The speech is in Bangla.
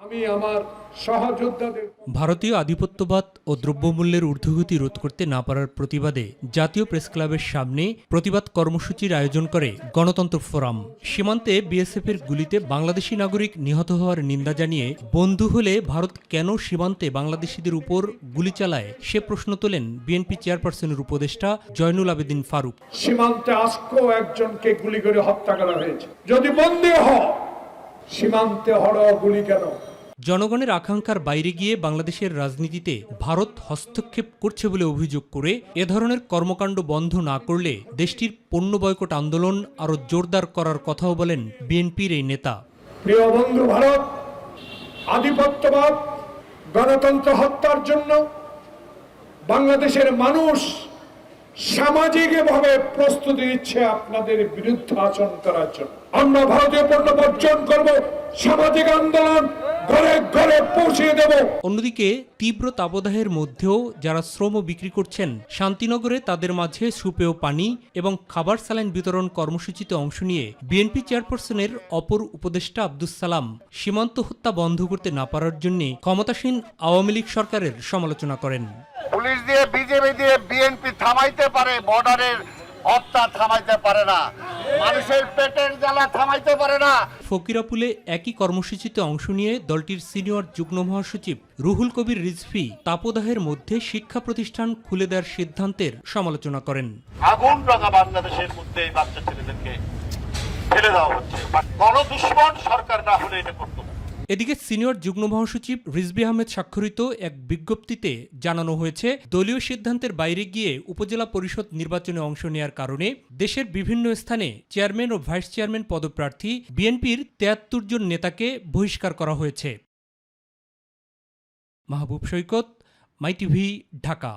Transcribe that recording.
আমি আমার সহযোদ্ধাদের ভারতীয় আধিপত্যবাদ ও দ্রব্যমূল্যের ঊর্ধ্বগতি রোধ করতে না পারার প্রতিবাদে জাতীয় প্রেস ক্লাবের সামনে প্রতিবাদ কর্মসূচির আয়োজন করে গণতন্ত্র ফোরাম। সীমান্তে বিএসএফের গুলিতে বাংলাদেশি নাগরিক নিহত হওয়ার নিন্দা জানিয়ে বন্ধু হলে ভারত কেন সীমান্তে বাংলাদেশিদের উপর গুলি চালায় সে প্রশ্ন তোলেন বিএনপি চেয়ারপারসনের উপদেষ্টা জয়নুল আবেদিন ফারুক। সীমান্তে আজকেও একজনকে গুলি করে হত্যা করা হয়েছে। যদি বন্দী হ সীমান্তে হড় গুলি কেন? জনগণের আকাঙ্ক্ষার বাইরে গিয়ে বাংলাদেশের রাজনীতিতে ভারত হস্তক্ষেপ করছে বলে অভিযোগ করে এ ধরনের কর্মকাণ্ড বন্ধ না করলে দেশটির পণ্য বয়কট আন্দোলন আরও জোরদার করার কথাও বলেন বিএনপির এই নেতা। প্রিয় বন্ধু ভারত, আধিপত্যবাদ, গণতন্ত্র হত্যার জন্য বাংলাদেশের মানুষ সামাজিকভাবে প্রস্তুতি নিচ্ছে আপনাদের বিরুদ্ধে আচরণ করার জন্য। আমরা ভারতীয় পণ্য বর্জন করব, সামাজিক আন্দোলন ঘরে ঘরে পৌঁছে দেব। অন্যদিকে তীব্র তাপদাহের মধ্যেও যারা শ্রম বিক্রি করছেন শান্তিনগরে তাদের মাঝে সুপেয় পানি এবং খাবার স্যালাইন বিতরণ কর্মসূচিতে অংশ নিয়ে বিএনপি চেয়ারপারসনের অপর উপদেষ্টা আব্দুস সালাম সীমান্ত হত্যা বন্ধ করতে না পারার জন্য ক্ষমতাসীন আওয়ামী লীগ সরকারের সমালোচনা করেন। পুলিশ দিয়ে বিজেপি দিয়ে বিএনপি থামাইতে পারে বর্ডারের হত্যা থামাইতে পারে না। মানুষের পেটের জ্বালা থামাইতে পারে না ফকিরাপুলে একই কর্মসূচিতে অংশ নিয়ে দলটির সিনিয়র যুগ্ম মহাসচিব রুহুল কবির রিজভি তাপদাহের মধ্যে শিক্ষা প্রতিষ্ঠান খুলে দেওয়ার সিদ্ধান্তের সমালোচনা করেন আগুন রাখা বাংলাদেশের মধ্যে এই বাচ্চা ছেলেদেরকে ফেলে দেওয়া হচ্ছে গণদুশ্মন সরকার না হলে এটা করতো। এদিকে সিনিয়র যুগ্ম মহাসচিব রিজবি আহমেদ স্বাক্ষরিত এক বিজ্ঞপ্তিতে জানানো হয়েছে, দলীয় সিদ্ধান্তের বাইরে গিয়ে উপজেলা পরিষদ নির্বাচনে অংশ নেওয়ার কারণে দেশের বিভিন্ন স্থানে চেয়ারম্যান ও ভাইস চেয়ারম্যান পদপ্রার্থী বিএনপির তেয়াত্তর জন নেতাকে বহিষ্কার করা হয়েছে। মাহবুব সৈকত মাইটিভি ঢাকা।